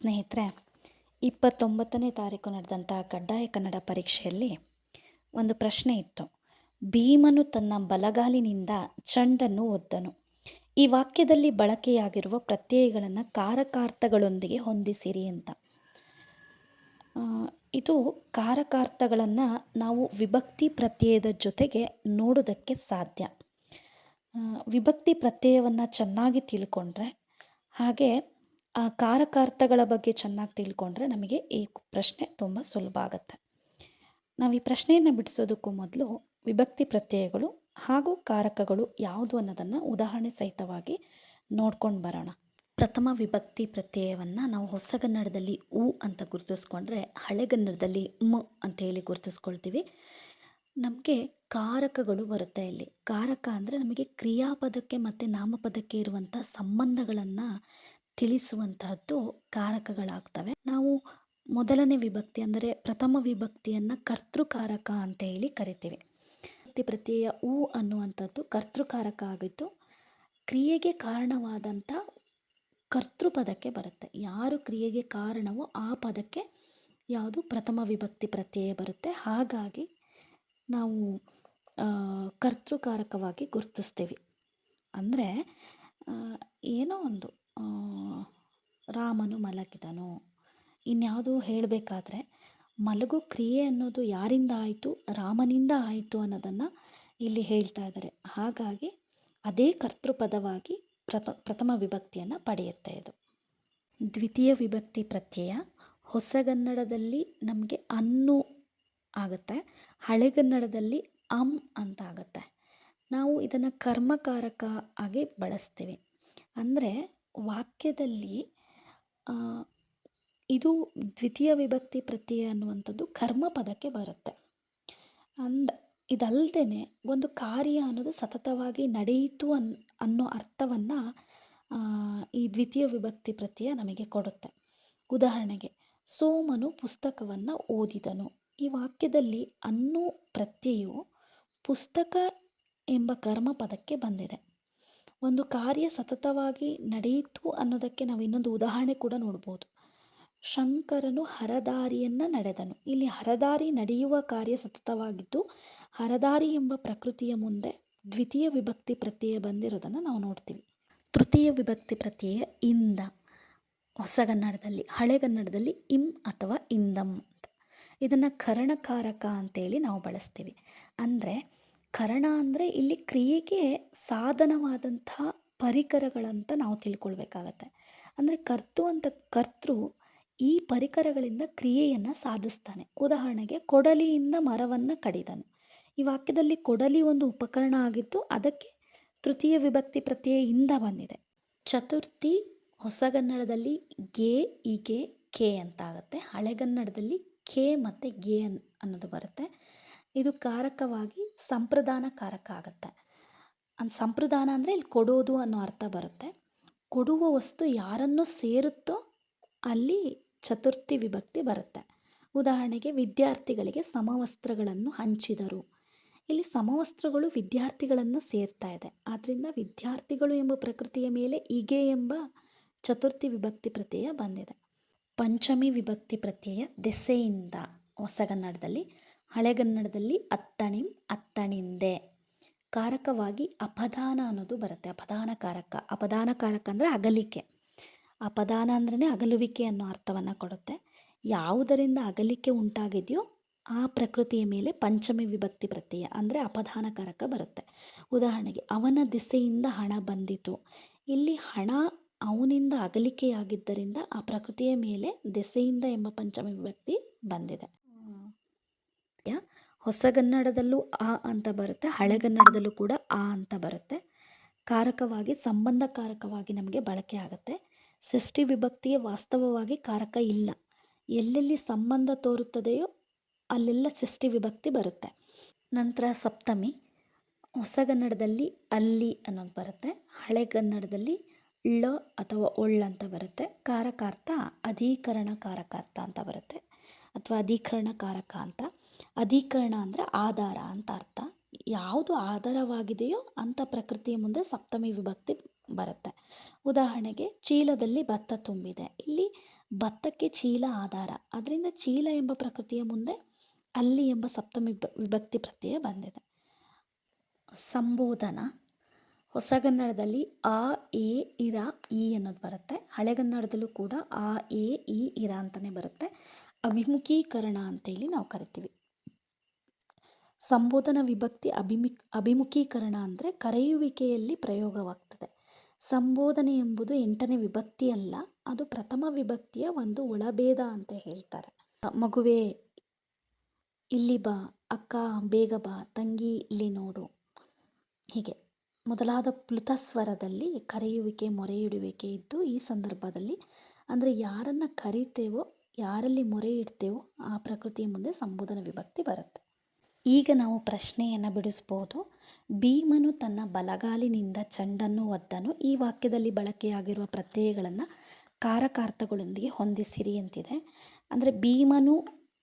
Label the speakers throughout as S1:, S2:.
S1: ಸ್ನೇಹಿತರೆ, ಇಪ್ಪತ್ತೊಂಬತ್ತನೇ ತಾರೀಕು ನಡೆದಂಥ ಕಡ್ಡಾಯ ಕನ್ನಡ ಪರೀಕ್ಷೆಯಲ್ಲಿ ಒಂದು ಪ್ರಶ್ನೆ ಇತ್ತು. ಭೀಮನು ತನ್ನ ಬಲಗಾಲಿನಿಂದ ಚಂಡನ್ನು ಒದ್ದನು. ಈ ವಾಕ್ಯದಲ್ಲಿ ಬಳಕೆಯಾಗಿರುವ ಪ್ರತ್ಯಯಗಳನ್ನು ಕಾರಕಾರ್ಥಗಳೊಂದಿಗೆ ಹೊಂದಿಸಿರಿ ಅಂತ. ಇದು ಕಾರಕಾರ್ಥಗಳನ್ನು ನಾವು ವಿಭಕ್ತಿ ಪ್ರತ್ಯಯದ ಜೊತೆಗೆ ನೋಡೋದಕ್ಕೆ ಸಾಧ್ಯ. ವಿಭಕ್ತಿ ಪ್ರತ್ಯಯವನ್ನು ಚೆನ್ನಾಗಿ ತಿಳ್ಕೊಂಡ್ರೆ ಹಾಗೆ ಆ ಕಾರಕಾರ್ಥಗಳ ಬಗ್ಗೆ ಚೆನ್ನಾಗಿ ತಿಳ್ಕೊಂಡ್ರೆ ನಮಗೆ ಈ ಪ್ರಶ್ನೆ ತುಂಬ ಸುಲಭ ಆಗುತ್ತೆ. ನಾವು ಈ ಪ್ರಶ್ನೆಯನ್ನು ಬಿಡಿಸೋದಕ್ಕೂ ಮೊದಲು ವಿಭಕ್ತಿ ಪ್ರತ್ಯಯಗಳು ಹಾಗೂ ಕಾರಕಗಳು ಯಾವುದು ಅನ್ನೋದನ್ನು ಉದಾಹರಣೆ ಸಹಿತವಾಗಿ ನೋಡ್ಕೊಂಡು ಬರೋಣ. ಪ್ರಥಮ ವಿಭಕ್ತಿ ಪ್ರತ್ಯಯವನ್ನು ನಾವು ಹೊಸಗನ್ನಡದಲ್ಲಿ ಉ ಅಂತ ಗುರುತಿಸ್ಕೊಂಡ್ರೆ ಹಳೆಗನ್ನಡದಲ್ಲಿ ಮ್ ಅಂತ ಹೇಳಿ ಗುರುತಿಸ್ಕೊಳ್ತೀವಿ. ನಮಗೆ ಕಾರಕಗಳು ಬರುತ್ತೆ ಇಲ್ಲಿ. ಕಾರಕ ಅಂದರೆ ನಮಗೆ ಕ್ರಿಯಾಪದಕ್ಕೆ ಮತ್ತು ನಾಮಪದಕ್ಕೆ ಇರುವಂಥ ಸಂಬಂಧಗಳನ್ನು ತಿಳಿಸುವಂತಹದ್ದು ಕಾರಕಗಳಾಗ್ತವೆ. ನಾವು ಮೊದಲನೇ ವಿಭಕ್ತಿ ಅಂದರೆ ಪ್ರಥಮ ವಿಭಕ್ತಿಯನ್ನು ಕರ್ತೃಕಾರಕ ಅಂತ ಹೇಳಿ ಕರಿತೀವಿ. ಪ್ರತ್ಯಯ ಉ ಅನ್ನುವಂಥದ್ದು ಕರ್ತೃಕಾರಕ ಆಗಿದ್ದು ಕ್ರಿಯೆಗೆ ಕಾರಣವಾದಂಥ ಕರ್ತೃಪದಕ್ಕೆ ಬರುತ್ತೆ. ಯಾರು ಕ್ರಿಯೆಗೆ ಕಾರಣವೋ ಆ ಪದಕ್ಕೆ ಯಾವುದು ಪ್ರಥಮ ವಿಭಕ್ತಿ ಪ್ರತ್ಯಯ ಬರುತ್ತೆ. ಹಾಗಾಗಿ ನಾವು ಕರ್ತೃಕಾರಕವಾಗಿ ಗುರುತಿಸ್ತೀವಿ. ಅಂದರೆ ಏನೋ ಒಂದು ರಾಮನು ಮಲಗಿದನು. ಇನ್ಯಾವುದು ಹೇಳಬೇಕಾದ್ರೆ, ಮಲಗು ಕ್ರಿಯೆ ಅನ್ನೋದು ಯಾರಿಂದ ಆಯಿತು, ರಾಮನಿಂದ ಆಯಿತು ಅನ್ನೋದನ್ನು ಇಲ್ಲಿ ಹೇಳ್ತಾ ಇದ್ದಾರೆ. ಹಾಗಾಗಿ ಅದೇ ಕರ್ತೃಪದವಾಗಿ ಪ್ರಪ, ಪ್ರಥಮ ವಿಭಕ್ತಿಯನ್ನು ಪಡೆಯುತ್ತೆ ಇದು. ದ್ವಿತೀಯ ವಿಭಕ್ತಿ ಪ್ರತ್ಯಯ, ಹೊಸಗನ್ನಡದಲ್ಲಿ ನಮಗೆ ಅನ್ನು ಆಗುತ್ತೆ, ಹಳೆಗನ್ನಡದಲ್ಲಿ ಅಂ ಅಂತ ಆಗುತ್ತೆ. ನಾವು ಇದನ್ನು ಕರ್ಮಕಾರಕ ಆಗಿ ಬಳಸ್ತೀವಿ. ಅಂದರೆ ವಾಕ್ಯದಲ್ಲಿ ಇದು ದ್ವಿತೀಯ ವಿಭಕ್ತಿ ಪ್ರತ್ಯಯ ಅನ್ನುವಂಥದ್ದು ಕರ್ಮ ಪದಕ್ಕೆ ಬರುತ್ತೆ. ಅಂದ ಇದಲ್ಲದೆ ಒಂದು ಕಾರ್ಯ ಅನ್ನೋದು ಸತತವಾಗಿ ನಡೆಯಿತು ಅನ್, ಅನ್ನೋ ಅರ್ಥವನ್ನು ಈ ದ್ವಿತೀಯ ವಿಭಕ್ತಿ ಪ್ರತ್ಯಯ ನಮಗೆ ಕೊಡುತ್ತೆ. ಉದಾಹರಣೆಗೆ, ಸೋಮನು ಪುಸ್ತಕವನ್ನು ಓದಿದನು. ಈ ವಾಕ್ಯದಲ್ಲಿ ಅನ್ನೋ ಪ್ರತ್ಯಯವು ಪುಸ್ತಕ ಎಂಬ ಕರ್ಮ ಪದಕ್ಕೆ ಬಂದಿದೆ. ಒಂದು ಕಾರ್ಯ ಸತತವಾಗಿ ನಡೆಯಿತು ಅನ್ನೋದಕ್ಕೆ ನಾವು ಇನ್ನೊಂದು ಉದಾಹರಣೆ ಕೂಡ ನೋಡ್ಬೋದು. ಶಂಕರನು ಹರದಾರಿಯನ್ನು ನಡೆದನು. ಇಲ್ಲಿ ಹರದಾರಿ ನಡೆಯುವ ಕಾರ್ಯ ಸತತವಾಗಿದ್ದು, ಹರದಾರಿ ಎಂಬ ಪ್ರಕೃತಿಯ ಮುಂದೆ ದ್ವಿತೀಯ ವಿಭಕ್ತಿ ಪ್ರತ್ಯಯ ಬಂದಿರೋದನ್ನು ನಾವು ನೋಡ್ತೀವಿ. ತೃತೀಯ ವಿಭಕ್ತಿ ಪ್ರತ್ಯಯ ಇಂದ ಹೊಸಗನ್ನಡದಲ್ಲಿ ಹಳೆಗನ್ನಡದಲ್ಲಿ ಇಂ ಅಥವಾ ಇಂದಂ ಇದನ್ನು ಕರಣಕಾರಕ ಅಂತೇಳಿ ನಾವು ಬಳಸ್ತೀವಿ. ಅಂದರೆ ಕರಣ ಅಂದರೆ ಇಲ್ಲಿ ಕ್ರಿಯೆಗೆ ಸಾಧನವಾದಂಥ ಪರಿಕರಗಳಂತ ನಾವು ತಿಳ್ಕೊಳ್ಬೇಕಾಗತ್ತೆ. ಅಂದರೆ ಕರ್ತು ಅಂತ, ಕರ್ತೃ ಈ ಪರಿಕರಗಳಿಂದ ಕ್ರಿಯೆಯನ್ನು ಸಾಧಿಸ್ತಾನೆ. ಉದಾಹರಣೆಗೆ ಕೊಡಲಿಯಿಂದ ಮರವನ್ನು ಕಡಿದನು. ಈ ವಾಕ್ಯದಲ್ಲಿ ಕೊಡಲಿ ಒಂದು ಉಪಕರಣ ಆಗಿದ್ದು ಅದಕ್ಕೆ ತೃತೀಯ ವಿಭಕ್ತಿ ಪ್ರತ್ಯಯಿಂದ ಬಂದಿದೆ. ಚತುರ್ಥಿ ಹೊಸಗನ್ನಡದಲ್ಲಿ ಗೆ, ಇಗೆ, ಕೆ ಅಂತ ಆಗುತ್ತೆ. ಹಳೆಗನ್ನಡದಲ್ಲಿ ಕೆ ಮತ್ತು ಗೆ ಅನ್, ಅನ್ನೋದು ಬರುತ್ತೆ. ಇದು ಕಾರಕವಾಗಿ ಸಂಪ್ರದಾನ ಕಾರಕ ಆಗುತ್ತೆ. ಅಂದ್ ಸಂಪ್ರದಾನ ಅಂದರೆ ಇಲ್ಲಿ ಕೊಡೋದು ಅನ್ನೋ ಅರ್ಥ ಬರುತ್ತೆ. ಕೊಡುವ ವಸ್ತು ಯಾರನ್ನು ಸೇರುತ್ತೋ ಅಲ್ಲಿ ಚತುರ್ಥಿ ವಿಭಕ್ತಿ ಬರುತ್ತೆ. ಉದಾಹರಣೆಗೆ ವಿದ್ಯಾರ್ಥಿಗಳಿಗೆ ಸಮವಸ್ತ್ರಗಳನ್ನು ಹಂಚಿದರು. ಇಲ್ಲಿ ಸಮವಸ್ತ್ರಗಳು ವಿದ್ಯಾರ್ಥಿಗಳನ್ನು ಸೇರ್ತಾ ಇದೆ. ಆದ್ದರಿಂದ ವಿದ್ಯಾರ್ಥಿಗಳು ಎಂಬ ಪ್ರಕೃತಿಯ ಮೇಲೆ ಇಗೆ ಎಂಬ ಚತುರ್ಥಿ ವಿಭಕ್ತಿ ಪ್ರತ್ಯಯ ಬಂದಿದೆ. ಪಂಚಮಿ ವಿಭಕ್ತಿ ಪ್ರತ್ಯಯ ದೆಸೆಯಿಂದ ಹೊಸಗನ್ನಡದಲ್ಲಿ ಹಳೆಗನ್ನಡದಲ್ಲಿ ಅತ್ತಣಿಂ, ಅತ್ತಣಿಂದೆ. ಕಾರಕವಾಗಿ ಅಪದಾನ ಅನ್ನೋದು ಬರುತ್ತೆ. ಅಪದಾನ ಕಾರಕ. ಅಪದಾನ ಕಾರಕ ಅಂದರೆ ಅಗಲಿಕೆ. ಅಪದಾನ ಅಂದ್ರೇ ಅಗಲುವಿಕೆ ಅನ್ನೋ ಅರ್ಥವನ್ನು ಕೊಡುತ್ತೆ. ಯಾವುದರಿಂದ ಅಗಲಿಕೆ ಉಂಟಾಗಿದೆಯೋ ಆ ಪ್ರಕೃತಿಯ ಮೇಲೆ ಪಂಚಮಿ ವಿಭಕ್ತಿ ಪ್ರತ್ಯಯ ಅಂದರೆ ಅಪದಾನಕಾರಕ ಬರುತ್ತೆ. ಉದಾಹರಣೆಗೆ, ಅವನ ದಿಸೆಯಿಂದ ಹಣ ಬಂದಿತು. ಇಲ್ಲಿ ಹಣ ಅವನಿಂದ ಅಗಲಿಕೆಯಾಗಿದ್ದರಿಂದ ಆ ಪ್ರಕೃತಿಯ ಮೇಲೆ ದೆಸೆಯಿಂದ ಎಂಬ ಪಂಚಮಿ ವಿಭಕ್ತಿ ಬಂದಿದೆ. ಯಾ- ಹೊಸಗನ್ನಡದಲ್ಲೂ ಆ ಅಂತ ಬರುತ್ತೆ ಹಳೆಗನ್ನಡದಲ್ಲೂ ಕೂಡ ಆ ಅಂತ ಬರುತ್ತೆ. ಕಾರಕವಾಗಿ ಸಂಬಂಧ ಕಾರಕವಾಗಿ ನಮಗೆ ಬಳಕೆ ಆಗುತ್ತೆ. ಷಷ್ಠಿ ವಿಭಕ್ತಿಯ ವಾಸ್ತವವಾಗಿ ಕಾರಕ ಇಲ್ಲ. ಎಲ್ಲೆಲ್ಲಿ ಸಂಬಂಧ ತೋರುತ್ತದೆಯೋ ಅಲ್ಲೆಲ್ಲ ಷಷ್ಠಿ ವಿಭಕ್ತಿ ಬರುತ್ತೆ. ನಂತರ ಸಪ್ತಮಿ ಹೊಸಗನ್ನಡದಲ್ಲಿ ಅಲ್ಲಿ ಅನ್ನೋದು ಬರುತ್ತೆ. ಹಳೆಗನ್ನಡದಲ್ಲಿ ಳ ಅಥವಾ ಒಳ್ಳ ಅಂತ ಬರುತ್ತೆ. ಕಾರಕಾರ್ಥ, ಅಧೀಕರಣ ಕಾರಕಾರ್ಥ ಅಂತ ಬರುತ್ತೆ. ಅಥವಾ ಅಧೀಕರಣ ಕಾರಕ ಅಂತ. ಅಧೀಕರಣ ಅಂದರೆ ಆಧಾರ ಅಂತ ಅರ್ಥ. ಯಾವುದು ಆಧಾರವಾಗಿದೆಯೋ ಅಂಥ ಪ್ರಕೃತಿಯ ಮುಂದೆ ಸಪ್ತಮಿ ವಿಭಕ್ತಿ ಬರುತ್ತೆ. ಉದಾಹರಣೆಗೆ ಚೀಲದಲ್ಲಿ ಭತ್ತ ತುಂಬಿದೆ. ಇಲ್ಲಿ ಭತ್ತಕ್ಕೆ ಚೀಲ ಆಧಾರ. ಅದರಿಂದ ಚೀಲ ಎಂಬ ಪ್ರಕೃತಿಯ ಮುಂದೆ ಅಲ್ಲಿ ಎಂಬ ಸಪ್ತಮಿ ವಿಭಕ್ತಿ ಪ್ರತ್ಯಯ ಬಂದಿದೆ. ಸಂಬೋಧನ. ಹೊಸಗನ್ನಡದಲ್ಲಿ ಆ, ಎ, ಇರ ಇ ಅನ್ನೋದು ಬರುತ್ತೆ. ಹಳೆಗನ್ನಡದಲ್ಲೂ ಕೂಡ ಆ, ಎ, ಇ, ಇರ ಅಂತಲೇ ಬರುತ್ತೆ. ಅಭಿಮುಖೀಕರಣ ಅಂತೇಳಿ ನಾವು ಕರಿತೀವಿ. ಸಂಬೋಧನ ವಿಭಕ್ತಿ ಅಭಿಮಿ, ಅಭಿಮುಖೀಕರಣ ಅಂದರೆ ಕರೆಯುವಿಕೆಯಲ್ಲಿ ಪ್ರಯೋಗವಾಗ್ತದೆ. ಸಂಬೋಧನೆ ಎಂಬುದು ಎಂಟನೇ ವಿಭಕ್ತಿ ಅಲ್ಲ, ಅದು ಪ್ರಥಮ ವಿಭಕ್ತಿಯ ಒಂದು ಒಳಭೇದ ಅಂತ ಹೇಳ್ತಾರೆ. ಮಗುವೆ, ಇಲ್ಲಿ ಬಾ, ಅಕ್ಕ, ಬೇಗ ಬಾ, ತಂಗಿ, ಇಲ್ಲಿ ನೋಡು. ಹೀಗೆ. ಮೊದಲಾದ ಪ್ಲುತ ಸ್ವರದಲ್ಲಿ ಕರೆಯುವಿಕೆ, ಮೊರೆಯಿಡುವಿಕೆ ಇದ್ದು ಈ ಸಂದರ್ಭದಲ್ಲಿ ಅಂದರೆ ಯಾರನ್ನು ಕರಿತೇವೋ, ಯಾರಲ್ಲಿ ಮೊರೆ ಇಡ್ತೇವೋ ಆ ಪ್ರಕೃತಿಯ ಮುಂದೆ ಸಂಬೋಧನ ವಿಭಕ್ತಿ ಬರುತ್ತೆ. ಈಗ ನಾವು ಪ್ರಶ್ನೆಯನ್ನು ಬಿಡಿಸ್ಬೋದು. ಭೀಮನು ತನ್ನ ಬಲಗಾಲಿನಿಂದ ಚೆಂಡನ್ನು ಒದ್ದನು. ಈ ವಾಕ್ಯದಲ್ಲಿ ಬಳಕೆಯಾಗಿರುವ ಪ್ರತ್ಯಯಗಳನ್ನು ಕಾರಕಾರ್ಥಗಳೊಂದಿಗೆ ಹೊಂದಿಸಿರಿ ಅಂತಿದೆ. ಅಂದರೆ ಭೀಮನು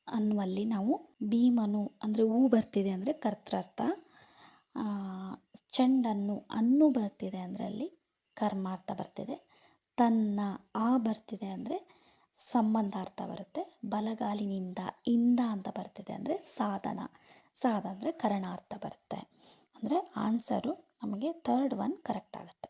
S1: ಅನ್ನುವಲ್ಲಿ ನಾವು ಭೀಮನು ಅಂದರೆ ಹೂ ಬರ್ತಿದೆ ಅಂದರೆ ಕರ್ತೃರ್ಥ ಚೆಂಡನ್ನು ಅನ್ನು ಬರ್ತಿದೆ ಅಂದರೆ ಅಲ್ಲಿ ಕರ್ಮಾರ್ಥ ಬರ್ತಿದೆ. ತನ್ನ ಆ ಬರ್ತಿದೆ ಅಂದರೆ ಸಂಬಂಧಾರ್ಥ ಬರುತ್ತೆ. ಬಲಗಾಲಿನಿಂದ ಇಂದ ಅಂತ ಬರ್ತಿದೆ ಅಂದರೆ ಸಾಧನ. ಸಾಧ ಅಂದರೆ ಕರಣಾರ್ಥ ಬರುತ್ತೆ. ಅಂದರೆ ಆನ್ಸರು ನಮಗೆ ಥರ್ಡ್ ಒನ್ ಕರೆಕ್ಟ್ ಆಗುತ್ತೆ.